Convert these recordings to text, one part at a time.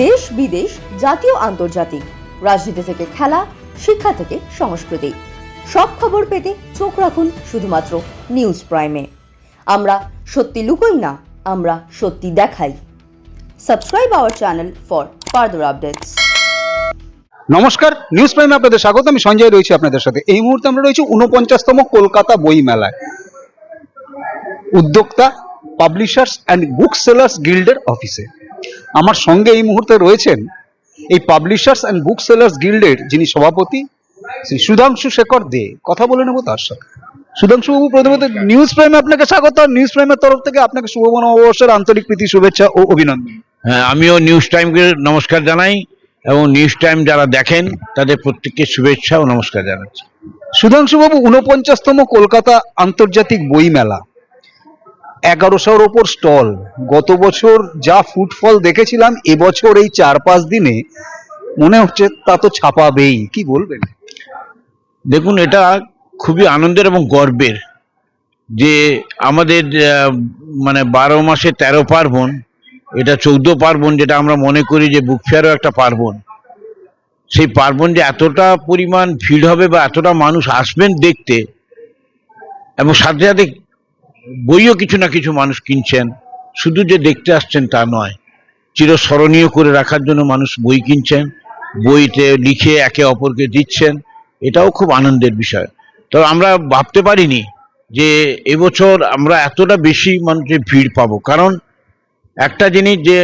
দেশ বিদেশ, জাতীয়, আন্তর্জাতিক। রাজনীতি থেকে খেলা, শিক্ষা থেকে সংস্কৃতি। সব খবর পেতে চোখ রাখুন শুধুমাত্র নিউজ প্রাইমে। আমরা সত্যি লুকোই না, আমরা সত্যি দেখাই। Subscribe our channel for further updates. নমস্কার, নিউজ প্রাইমে আপনাদের স্বাগত, আমি সঞ্জয় রয়েছি আপনাদের সাথে। এই মুহূর্তে আমরা রয়েছি উনপঞ্চাশতম কলকাতা বই মেলায় উদ্যোক্তা পাবলিশার্স অ্যান্ড বুক সেলার্স গিল্ডের অফিসে আমার সঙ্গে এই মুহূর্তে রয়েছেন এই পাবলিশার্স অ্যান্ড বুক সেলার্স গিল্ডের যিনি সভাপতি শ্রী সুধাংশু শেখর দে। কথা বলে নেব তার সাথে সুধাংশু বাবু প্রথমত নিউজ প্রাইমে আপনাকে স্বাগত। আর নিউজ প্রাইমের তরফ থেকে আপনাকে শুভ নববর্ষের আন্তরিক প্রীতি শুভেচ্ছা ও অভিনন্দন। হ্যাঁ আমিও নিউজ টাইমকে নমস্কার জানাই এবং নিউজ টাইম যারা দেখেন তাদের প্রত্যেককে শুভেচ্ছা ও নমস্কার জানাচ্ছি। সুধাংশুবাবু উনপঞ্চাশতম কলকাতা আন্তর্জাতিক বই মেলা এগারোশোর ওপর স্টল। গত বছর যা ফুটফল দেখেছিলাম, এবছর এই চার পাঁচ দিনে মনে হচ্ছে তা তো ছাপাবেই। কি বলবেন? দেখুন, এটা খুবই আনন্দের এবং গর্বের যে আমাদের মানে বারো মাসে তেরো পার্বণ, এটা চৌদ্দ পার্বণ যেটা আমরা মনে করি যে বুক ফেয়ারও একটা পার্বণ। সেই পার্বণ যে এতটা পরিমাণ ভিড় হবে বা এতটা মানুষ আসবেন দেখতে, এবং সাথে সাথে বইও কিছু না কিছু মানুষ কিনছেন। শুধু যে দেখতে আসছেন তা নয়, চিরস্মরণীয় করে রাখার জন্য মানুষ বই কিনছেন, বইতে লিখে একে অপরকে দিচ্ছেন, এটাও খুব আনন্দের বিষয়। তো আমরা ভাবতে পারিনি যে এবছর আমরা এতটা বেশি মানুষের ভিড় পাবো। কারণ একটা জিনিস যে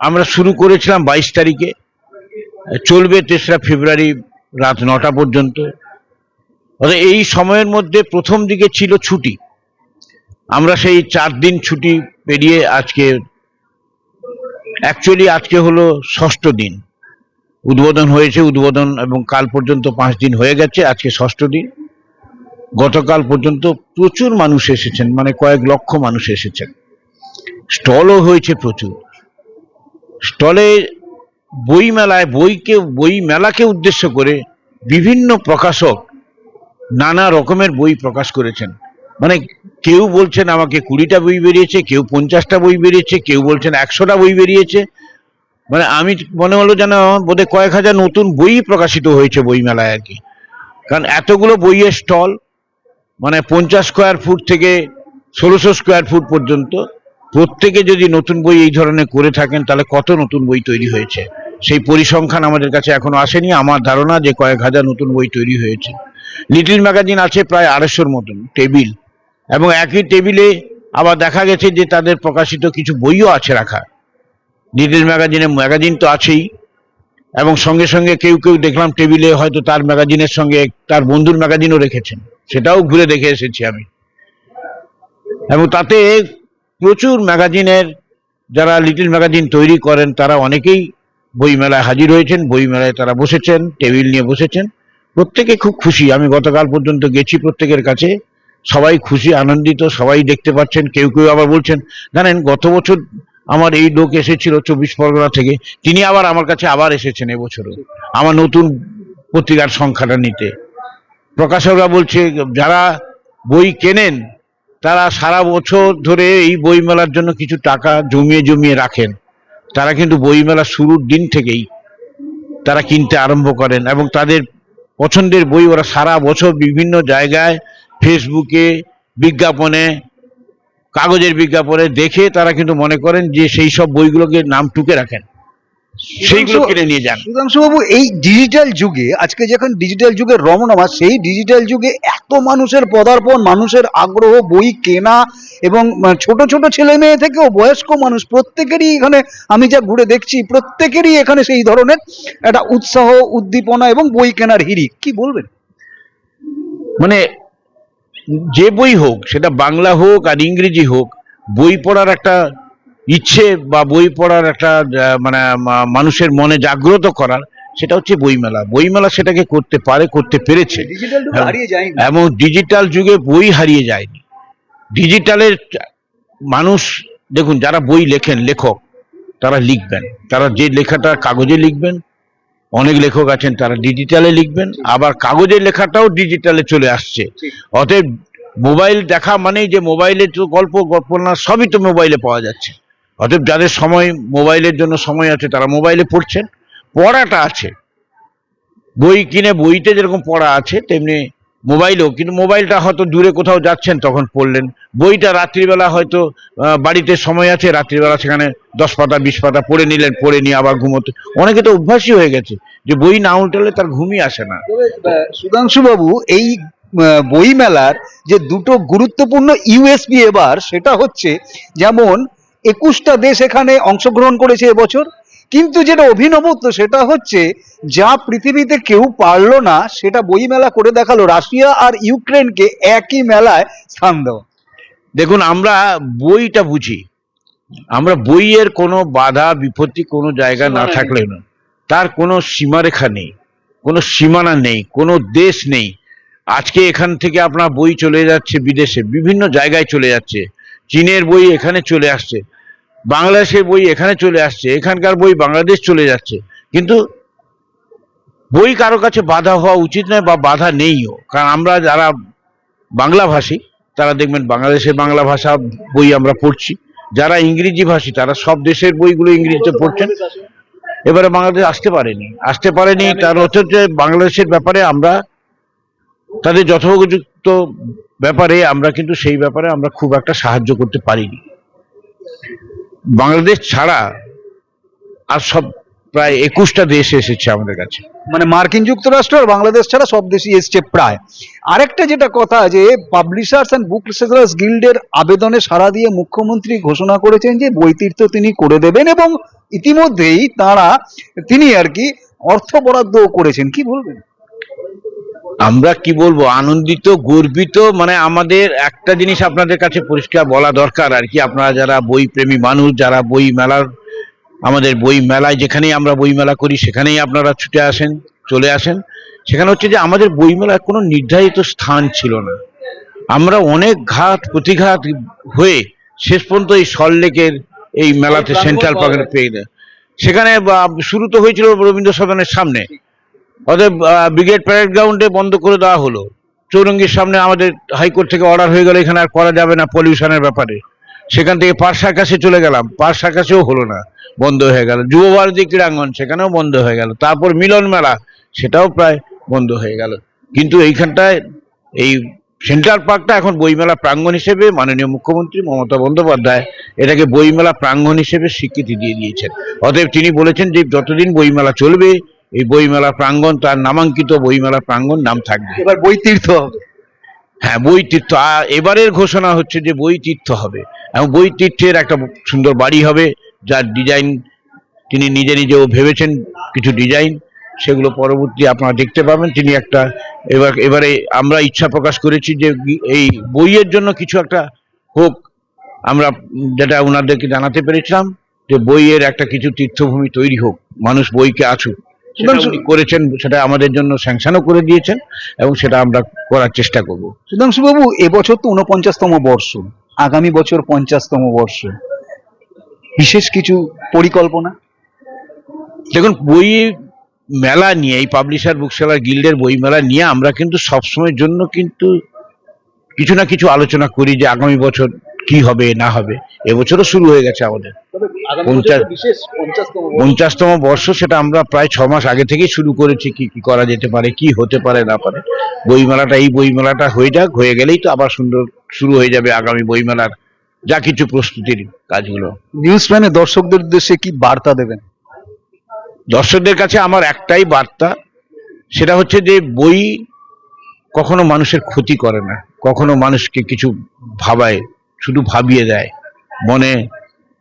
আমরা শুরু করেছিলাম বাইশ তারিখে, চলবে তেসরা ফেব্রুয়ারি রাত নটা পর্যন্ত। এই সময়ের মধ্যে প্রথম দিকে ছিল ছুটি। আমরা সেই চার দিন ছুটি পেরিয়ে আজকে অ্যাকচুয়ালি আজকে হলো ষষ্ঠ দিন। উদ্বোধন হয়েছে, উদ্বোধন এবং কাল পর্যন্ত পাঁচ দিন হয়ে গেছে, আজকে ষষ্ঠ দিন। গতকাল পর্যন্ত প্রচুর মানুষ এসেছেন মানে কয়েক লক্ষ মানুষ এসেছেন। স্টলও হয়েছে প্রচুর। স্টলে বই মেলায় বইকে বই মেলাকে উদ্দেশ্য করে বিভিন্ন প্রকাশক নানা রকমের বই প্রকাশ করেছেন। মানে কেউ বলছেন আমাকে কুড়িটা বই বেরিয়েছে, কেউ পঞ্চাশটা বই বেরিয়েছে, কেউ বলছেন একশোটা বই বেরিয়েছে। মানে আমি মনে হলো যেন বোধহয় কয়েক হাজার নতুন বই প্রকাশিত হয়েছে বই মেলায় আর কি। কারণ এতগুলো বইয়ের স্টল মানে পঞ্চাশ স্কোয়ার ফুট থেকে ষোলোশো স্কোয়ার ফুট পর্যন্ত, প্রত্যেকে যদি নতুন বই এই ধরনের করে থাকেন, তাহলে কত নতুন বই তৈরি হয়েছে? সেই পরিসংখ্যান আমাদের কাছে এখনও আসেনি, আমার ধারণা যে কয়েক হাজার নতুন বই তৈরি হয়েছে। লিটিল ম্যাগাজিন আছে প্রায় আড়াইশোর মতন, টেবিল। এবং একই টেবিলে আবার দেখা গেছে যে তাদের প্রকাশিত কিছু বইও আছে রাখা। লিটিল ম্যাগাজিনে ম্যাগাজিন তো আছেই। এবং সঙ্গে সঙ্গে কেউ কেউ দেখলাম টেবিলে হয়তো তার ম্যাগাজিনের সঙ্গে তার বন্ধুর ম্যাগাজিনও রেখেছেন। সেটাও ঘুরে দেখে এসেছি আমি। এবং তাতে প্রচুর ম্যাগাজিনের যারা লিটিল ম্যাগাজিন তৈরি করেন, তারা অনেকেই বইমেলায় হাজির হয়েছেন, বইমেলায় তারা বসেছেন, টেবিল নিয়ে বসেছেন। প্রত্যেকে খুব খুশি। আমি গতকাল পর্যন্ত গেছি প্রত্যেকের কাছে। সবাই খুশি, আনন্দিত, সবাই দেখতে পাচ্ছেন, কেউ কেউ আবার বলছেন, জানেন, গত বছর আমার এই লোক এসেছিল চব্বিশ পরগনা থেকে, তিনি আবার আমার কাছে আবার এসেছেন এবছরও, আমার নতুন পত্রিকার সংখ্যাটা নিতে। প্রকাশকরা বলছে, যারা বই কেনেন, তারা সারা বছর ধরে এই বই মেলার জন্য কিছু টাকা জমিয়ে জমিয়ে রাখেন। তারা কিন্তু বই মেলা শুরুর দিন থেকেই তারা কিনতে আরম্ভ করেন এবং তাদের পছন্দের বই ওরা সারা বছর বিভিন্ন জায়গায় ফেসবুকে বিজ্ঞাপনে কাগজের বিজ্ঞাপনে দেখে তারা কিন্তু মনে করেন যে সেই সব বইগুলোকে নাম টুকে রাখেন। সেইগুলো কিনে নিয়ে যান। সুধাংশুবাবু এই ডিজিটাল যুগে আজকে যখন ডিজিটাল যুগের রমনামা সেই ডিজিটাল যুগে এত মানুষের পদার্পণ মানুষের আগ্রহ বই কেনা এবং ছোট ছোট ছেলে মেয়ে থেকেও বয়স্ক মানুষ প্রত্যেকেরই এখানে আমি যা ঘুরে দেখছি প্রত্যেকেরই এখানে সেই ধরনের একটা উৎসাহ উদ্দীপনা এবং বই কেনার হিড়িক। কি বলবেন? মানে যে বই হোক সেটা বাংলা হোক আর ইংরেজি হোক বই পড়ার একটা ইচ্ছে বা বই পড়ার একটা মানে মানুষের মনে জাগ্রত করার সেটা হচ্ছে বইমেলা। বইমেলা সেটাকে করতে পারে করতে পেরেছে। হ্যাঁ। এবং ডিজিটাল যুগে বই হারিয়ে যায়নি। ডিজিটালের মানুষ দেখুন যারা বই লেখেন লেখক তারা লিখবেন। তারা যে লেখাটা কাগজে লিখবেন অনেক লেখক আছেন তারা ডিজিটালে লিখবেন আবার কাগজের লেখাটাও ডিজিটালে চলে আসছে। অতএব মোবাইল দেখা মানেই যে মোবাইলে তো গল্প না সবই তো মোবাইলে পাওয়া যাচ্ছে। অতএব যাদের সময় মোবাইলের জন্য সময় আছে তারা মোবাইলে পড়ছেন। পড়াটা আছে। বই কিনে বইতে যেরকম পড়া আছে তেমনি মোবাইলেও কিন্তু মোবাইলটা হয়তো দূরে কোথাও যাচ্ছেন তখন পড়লেন। বইটা রাত্রিবেলা হয়তো বাড়িতে সময় আছে রাত্রিবেলা সেখানে দশ পাতা বিশ পাতা পড়ে নিলেন পড়ে নিয়ে আবার ঘুমোতে। অনেকে তো অভ্যাসই হয়ে গেছে যে বই না উল্টালে তার ঘুমই আসে না। সুধাংশু বাবু এই আহ, বইমেলার যে দুটো গুরুত্বপূর্ণ ইউএসপি এবার সেটা হচ্ছে যেমন একুশটা দেশ এখানে অংশগ্রহণ করেছে এবছর কিন্তু যেটা অভিনবত্ব সেটা হচ্ছে যা পৃথিবীতে কেউ পারল না সেটা বইমেলা করে দেখাল রাশিয়া আর ইউক্রেনকে একই মেলায় স্থান দেওয়া। দেখুন আমরা বইটা বুঝি। আমরা বইয়ের কোনো বাধা বিপত্তি কোনো জায়গা না থাকলে না তার কোনো সীমারেখা নেই কোনো সীমানা নেই কোনো দেশ নেই। আজকে এখান থেকে আপনার বই চলে যাচ্ছে বিদেশে বিভিন্ন জায়গায় চলে যাচ্ছে। চীনের বই এখানে চলে আসছে। বাংলাদেশের বই এখানে চলে আসছে, এখানকার বই বাংলাদেশ চলে যাচ্ছে। কিন্তু বই কারও কাছে বাধা হওয়া উচিত নয় বা বাধা নেইও। কারণ আমরা যারা বাংলা ভাষী তারা দেখবেন বাংলাদেশের বাংলা ভাষা বই আমরা পড়ছি। যারা ইংরেজি ভাষী, তারা সব দেশের বইগুলো ইংরেজিতে পড়ছেন। এবারে বাংলাদেশ আসতে পারেনি। আসতে পারেনি তার যে বাংলাদেশের ব্যাপারে আমরা তাদের যথোপযুক্ত ব্যাপারে আমরা কিন্তু সেই ব্যাপারে আমরা খুব একটা সাহায্য করতে পারিনি। বাংলাদেশ ছাড়া আর সব প্রায় একুশটা দেশ এসেছে আমাদের কাছে। মানে মার্কিন যুক্তরাষ্ট্র আর বাংলাদেশ ছাড়া সব দেশই এসছে প্রায়। আরেকটা যেটা কথা যে পাবলিশার্স অ্যান্ড বুক সেলার্স গিল্ডের আবেদনে সাড়া দিয়ে মুখ্যমন্ত্রী ঘোষণা করেছেন যে, বইতীর্থ তিনি করে দেবেন এবং ইতিমধ্যেই তারা, তিনি আর কি অর্থ বরাদ্দও করেছেন। কি বলবেন? আমরা কি বলব আনন্দিত গর্বিত মানে আমাদের একটা জিনিস আপনাদের কাছে পরিষ্কার বলা দরকার আর কি। আপনারা যারা বই প্রেমী মানুষ যারা বই মেলার আমাদের বই মেলায় যেখানেই আমরা বই মেলা করি সেখানেই আপনারা ছুটে আসেন চলে আসেন। সেখানে হচ্ছে যে আমাদের বই মেলার কোনো নির্ধারিত স্থান ছিল না। আমরা অনেক ঘাত প্রতিঘাত হয়ে শেষ পর্যন্ত এই সল্টলেকের এই মেলাতে সেন্ট্রাল পার্কে পেয়ে দেয় সেখানে শুরু তো হয়েছিল রবীন্দ্র সদনের সামনে। অতএব ব্রিগেড প্যারেড গ্রাউন্ডে বন্ধ করে দেওয়া হলো। চৌরঙ্গির সামনে আমাদের হাইকোর্ট থেকে অর্ডার হয়ে গেল, এখানে আর করা যাবে না পলিউশনের ব্যাপারে। সেখান থেকে পার সার্কাসে চলে গেলাম পার সার্কাসেও হলো না, বন্ধ হয়ে গেল। যুব ভারতী ক্রীড়াঙ্গন, সেখানেও বন্ধ হয়ে গেল। তারপর মিলন মেলা, সেটাও প্রায় বন্ধ হয়ে গেল। কিন্তু এইখানটায়, এই সেন্ট্রাল পার্কটা এখন বইমেলা প্রাঙ্গণ হিসেবে মাননীয় মুখ্যমন্ত্রী মমতা বন্দ্যোপাধ্যায় এটাকে বইমেলা প্রাঙ্গণ হিসেবে স্বীকৃতি দিয়ে দিয়েছেন। অতএব তিনি বলেছেন যে যতদিন বইমেলা চলবে এই বইমেলা প্রাঙ্গণ তার নামাঙ্কিত বইমেলা প্রাঙ্গণ নাম থাকবে। এবার বইতীর্থ হবে। হ্যাঁ বই তীর্থ। আর এবারের ঘোষণা হচ্ছে যে বই তীর্থ হবে। এবং বই তীর্থের একটা সুন্দর বাড়ি হবে যার ডিজাইন তিনি নিজে নিজেও ভেবেছেন কিছু ডিজাইন। সেগুলো পরবর্তী আপনারা দেখতে পাবেন। তিনি একটা এবার এবারে আমরা ইচ্ছা প্রকাশ করেছি যে এই বইয়ের জন্য কিছু একটা হোক। আমরা যেটা ওনাদেরকে জানাতে পেরেছিলাম যে বইয়ের একটা কিছু তীর্থভূমি তৈরি হোক। মানুষ বইকে আসুক উনি করেছেন সেটা আমাদের জন্য স্যাংশনও করে দিয়েছেন এবং সেটা আমরা করার চেষ্টা করব। সুধাংশু বাবু এবছর তো উনপঞ্চাশতম বর্ষ। আগামী বছর পঞ্চাশতম বর্ষ। বিশেষ কিছু পরিকল্পনা? দেখুন বই মেলা নিয়ে এই পাবলিশার বুক সেলার গিল্ডের বই মেলা নিয়ে আমরা কিন্তু সবসময়ের জন্য কিন্তু কিছু না কিছু আলোচনা করি যে আগামী বছর কি হবে না হবে এবছরও শুরু হয়ে গেছে আমাদের। পঞ্চাশ পঞ্চাশতম বর্ষ। সেটা আমরা প্রায় ছ মাস আগে থেকেই শুরু করেছি কি কি করা যেতে পারে কি হতে পারে না পারে। বইমেলাটা এই বইমেলাটা হয়ে যাক হয়ে গেলেই তো আবার সুন্দর শুরু হয়ে যাবে আগামী বইমেলার যা কিছু প্রস্তুতির কাজগুলো। নিউজ প্যানে দর্শকদের উদ্দেশ্যে কি বার্তা দেবেন? দর্শকদের কাছে আমার একটাই বার্তা সেটা হচ্ছে যে বই কখনো মানুষের ক্ষতি করে না কখনো মানুষকে কিছু ভাবায় শুধু ভাবিয়ে দেয়। মনে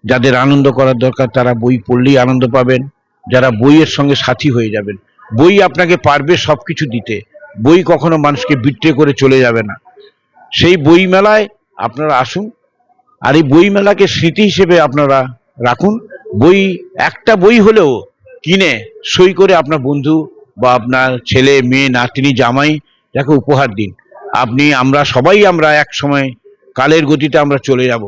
যাদের আনন্দ করার দরকার, তারা বই পড়লেই আনন্দ পাবেন। যারা বইয়ের সঙ্গে সাথী হয়ে যাবেন। বই আপনাকে পারবে সব কিছু দিতে। বই কখনো মানুষকে বিট্রে করে চলে যাবে না। সেই বই মেলায় আপনারা আসুন। আর এই বই মেলাকে স্মৃতি হিসেবে আপনারা রাখুন। বই, একটা বই হলেও কিনে সই করে আপনার বন্ধু বা আপনার ছেলে, মেয়ে, নাতনি, জামাই, যাকে উপহার দিন। আপনি, আমরা সবাই আমরা এক সময় কালের গতিতে আমরা চলে যাব।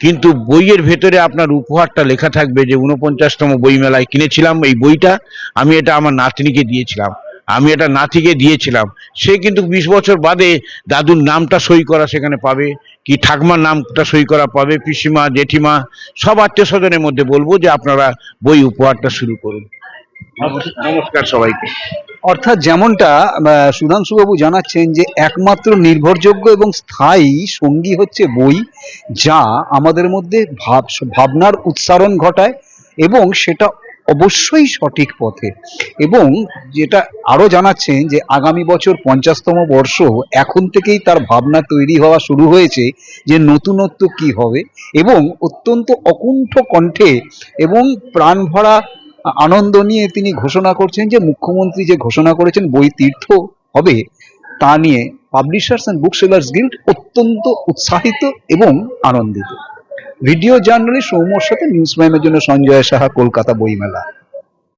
কিন্তু বইয়ের ভেতরে আপনার উপহারটা লেখা থাকবে যে উনপঞ্চাশতম বই মেলায় কিনেছিলাম এই বইটা, আমি এটা আমার নাতনিকে দিয়েছিলাম। আমি এটা নাতিকে দিয়েছিলাম। সে কিন্তু বিশ বছর বাদে দাদুর নামটা সই করা সেখানে পাবে, কি ঠাকমার নামটা সই করা পাবে, পিসিমা, জেঠিমা, সব আত্মীয় স্বজনের মধ্যে বলব যে আপনারা বই উপহারটা শুরু করুন। নমস্কার সবাইকে। অর্থাৎ যেমনটা সুধাংশুবাবু জানাচ্ছেন যে একমাত্র নির্ভরযোগ্য এবং স্থায়ী সঙ্গী হচ্ছে বই, যা আমাদের মধ্যে ভাব, ভাবনার উচ্চারণ ঘটায় এবং সেটা অবশ্যই সঠিক পথে। এবং যেটা আরও জানাচ্ছেন যে আগামী বছর পঞ্চাশতম বর্ষ, এখন থেকেই তার ভাবনা তৈরি হওয়া শুরু হয়েছে যে নতুনত্ব কি হবে এবং অত্যন্ত অকুণ্ঠ কণ্ঠে এবং প্রাণ ভরা আনন্দ নিয়ে তিনি ঘোষণা করছেন যে মুখ্যমন্ত্রী যে ঘোষণা করেছেন বই তীর্থ হবে, তা নিয়ে publishers and book sellers guild অত্যন্ত উৎসাহিত এবং আনন্দিত। ভিডিও জার্নালিস্ট সৌম্যর সাথে নিউজ প্রাইমের জন্য সঞ্জয় সাহা কলকাতা বইমেলা।